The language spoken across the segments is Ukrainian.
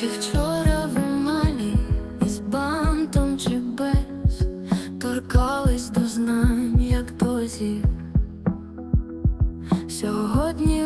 Чи вчора ви малі із бантом чи без торкались до знань, як дозі. Сьогодні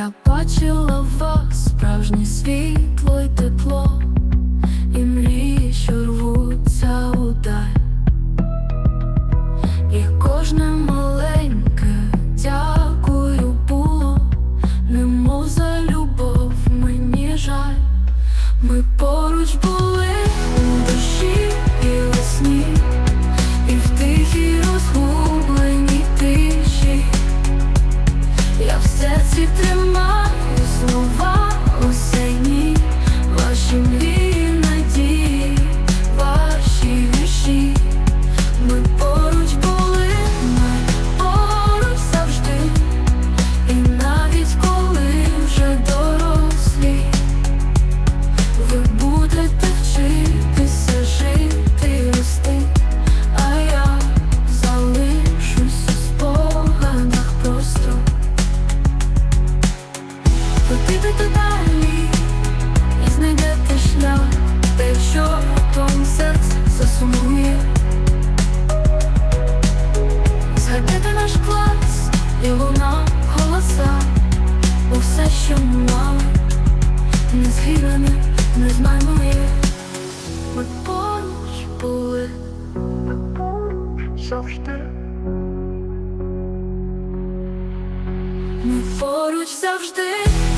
Я бачила в вас справжнє світло й тепло, і мрії, що рвуться удаль. І кожне маленьке серці тримаю слова Підете далі і знайдете шлях, та якщо раптом серце засумує. Згадайте наш клас і луна голоса, бо все, що ми мали, не згідане, не змайнує. Ми поруч були завжди. Ми поруч завжди.